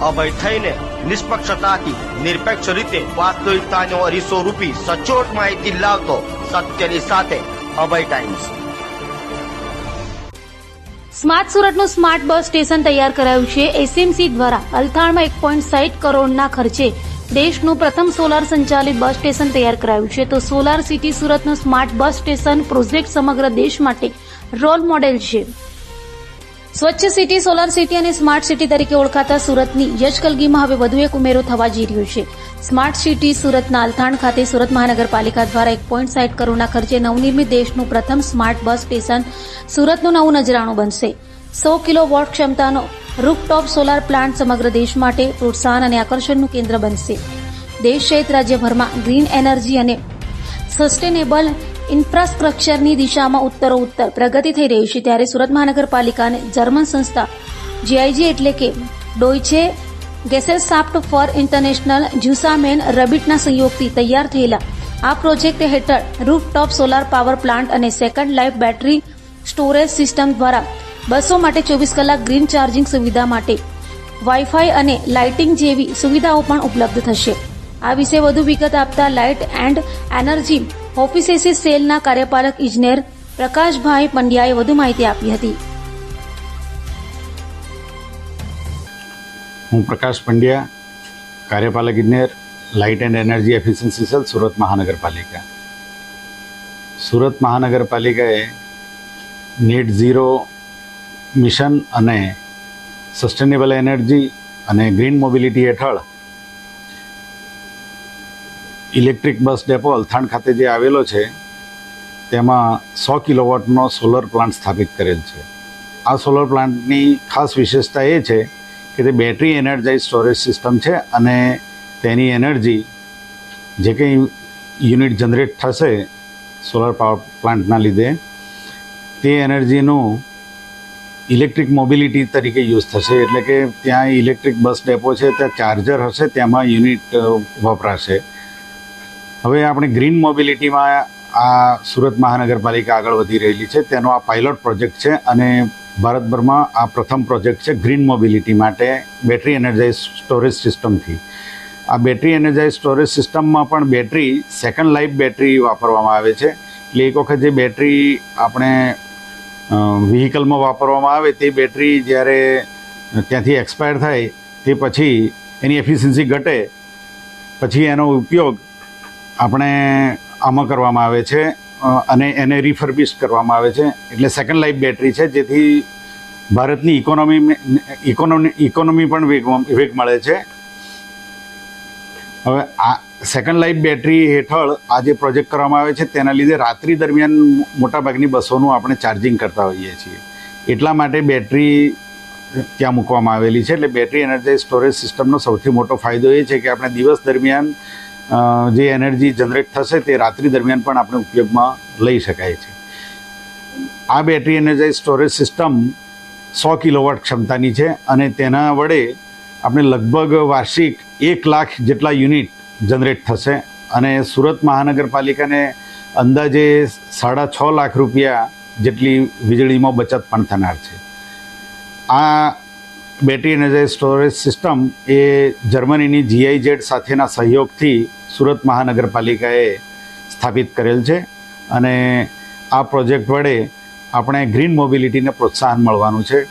અભય થઈને નિષ્પક્ષતાથી, નિરપેક્ષ રીતે વાસ્તવિકતાનો અરીસો રૂપી સચોટ માહિતી લાવતો સત્યની સાથે અભય ટાઈમ્સ સ્માર્ટ સુરતનું સ્માર્ટ બસ સ્ટેશન તૈયાર કરાયું છે. એસએમસી દ્વારા અલથાણમાં એક પોઈન્ટ સાઈઠ કરોડના ખર્ચે દેશનું પ્રથમ સોલાર સંચાલિત બસ સ્ટેશન તૈયાર કરાયું છે. તો સોલાર સિટી સુરતનું સ્માર્ટ બસ સ્ટેશન પ્રોજેક્ટ સમગ્ર દેશ માટે રોલ મોડેલ છે. સ્વચ્છ સિટી, સોલાર સિટી અને સ્માર્ટ સિટી તરીકે ઓળખાતા સુરતની યશકલગીમાં હવે વધુ એક ઉમેરો થવા જઈ રહ્યો છે. સ્માર્ટ સિટી સુરતના અલથાણ ખાતે સુરત મહાનગરપાલિકા દ્વારા એક પોઈન્ટ સાઈઠ કરોડના ખર્ચે નવનિર્મિત દેશનું પ્રથમ સ્માર્ટ બસ સ્ટેશન સુરતનું નવું નજરાણું બનશે. સો કિલો વોટ ક્ષમતાનો રૂપટોપ સોલાર પ્લાન્ટ સમગ્ર દેશ માટે પ્રોત્સાહન અને આકર્ષણનું કેન્દ્ર બનશે. દેશ સહિત રાજ્યભરમાં ગ્રીન એનર્જી અને સસ્ટેનેબલ ઇન્ફ્રાસ્ટ્રક્ચરની દિશામાં ઉત્તરોત્તર પ્રગતિ થઈ રહી છે ત્યારે સુરત મહાનગરપાલિકાને જર્મન સંસ્થા જીઆઈજી એટલે કે ડોઇચે ગેસેસાફ્ટ ફોર ઇન્ટરનેશનલ જ્યુસામેન રબિટના સહયોગથી તૈયાર થયેલા આ પ્રોજેક્ટ હેઠળ રૂફટોપ સોલાર પાવર પ્લાન્ટ અને second life battery storage system દ્વારા બસો માટે ચોવીસ કલાક ગ્રીન ચાર્જિંગ સુવિધા માટે વાઈફાઈ અને લાઇટિંગ જેવી સુવિધાઓ પણ ઉપલબ્ધ થશે. આ વિશે વધુ વિગત આપતા લાઇટ એન્ડ એનર્જી ઓફિસેસી સેલના કાર્યપાલક ઇજનેર પ્રકાશભાઈ પંડ્યાએ વધુ માહિતી આપી હતી. હું પ્રકાશ પંડ્યા, કાર્યપાલક ઇજનેર, light and energy efficiency cell, Surat મહાનગરપાલિકા. સુરત મહાનગરપાલિકાએ નેટ ઝીરો મિશન અને સસ્ટેનેબલ એનર્જી અને ગ્રીન મોબિલિટી હેઠળ ઇલેક્ટ્રિક બસ ડેપો અલથાણ ખાતે જે આવેલો છે, તેમાં સો કિલોવોટનો સોલર પ્લાન્ટ સ્થાપિત કરેલ છે. આ સોલર પ્લાન્ટની ખાસ વિશેષતા એ છે કે તે બેટરી એનર્જાઇઝ સ્ટોરેજ સિસ્ટમ છે અને તેની એનર્જી જે કંઈ યુનિટ જનરેટ થશે સોલર પાવર પ્લાન્ટના લીધે, તે એનર્જીનું ઇલેક્ટ્રિક મોબિલિટી તરીકે યુઝ થશે. એટલે કે ત્યાં ઇલેક્ટ્રિક બસ ડેપો છે, ત્યાં ચાર્જર હશે, તેમાં યુનિટ વપરાશે. હવે આપણે ગ્રીન મોબિલિટીમાં આ સુરત મહાનગરપાલિકા આગળ વધી રહેલી છે. તેનો આ પાયલોટ પ્રોજેક્ટ છે અને ભારતભરમાં આ પ્રથમ પ્રોજેક્ટ છે ગ્રીન મોબિલિટી માટે બેટરી એનર્જાઇઝ સ્ટોરેજ સિસ્ટમથી. આ બેટરી એનર્જાઇઝ સ્ટોરેજ સિસ્ટમમાં પણ બેટરી, સેકન્ડ લાઈફ બેટરી વાપરવામાં આવે છે. એટલે એક વખત જે બેટરી આપણે વ્હીકલમાં વાપરવામાં આવે તે બેટરી જ્યારે ત્યાંથી એક્સપાયર થાય તે પછી એની એફિશિયન્સી ઘટે, પછી એનો ઉપયોગ આપણે આમાં કરવામાં આવે છે અને એને રિફર્બિશ કરવામાં આવે છે. એટલે સેકન્ડ લાઈફ બેટરી છે, જેથી ભારતની ઇકોનોમી ઇકોનોમી ઇકોનોમી પણ વેગ વેગ મળે છે. હવે આ સેકન્ડ લાઈફ બેટરી હેઠળ આ જે પ્રોજેક્ટ કરવામાં આવે છે, તેના લીધે રાત્રિ દરમિયાન મોટાભાગની બસોનું આપણે ચાર્જિંગ કરતા હોઈએ છીએ. એટલા માટે બેટરી ત્યાં મૂકવામાં આવેલી છે. એટલે બેટરી એનર્જાઇઝ સ્ટોરેજ સિસ્ટમનો સૌથી મોટો ફાયદો એ છે કે આપણે દિવસ દરમિયાન જે એનર્જી જનરેટ થશે તે રાત્રિ દરમિયાન પણ આપણે ઉપયોગમાં લઈ શકાય છે. આ બેટરી એનર્જાઇઝ સ્ટોરેજ સિસ્ટમ સો કિલોવોટ ક્ષમતાની છે અને તેના વડે આપણે લગભગ વાર્ષિક એક લાખ જેટલા યુનિટ જનરેટ થશે અને સુરત મહાનગરપાલિકાને અંદાજે સાડા છ લાખ રૂપિયા જેટલી વીજળીમાં બચત પણ થનાર છે. આ બેટરી એનર્જાઇઝ સ્ટોરેજ સિસ્ટમ એ જર્મનીની જીઆઈઝેડ સાથેના સહયોગથી સુરત મહાનગરપાલિકાએ સ્થાપિત કરેલ છે. અને આ પ્રોજેક્ટ વડે આપણે ગ્રીન મોબિલિટીને પ્રોત્સાહન મળવાનું છે.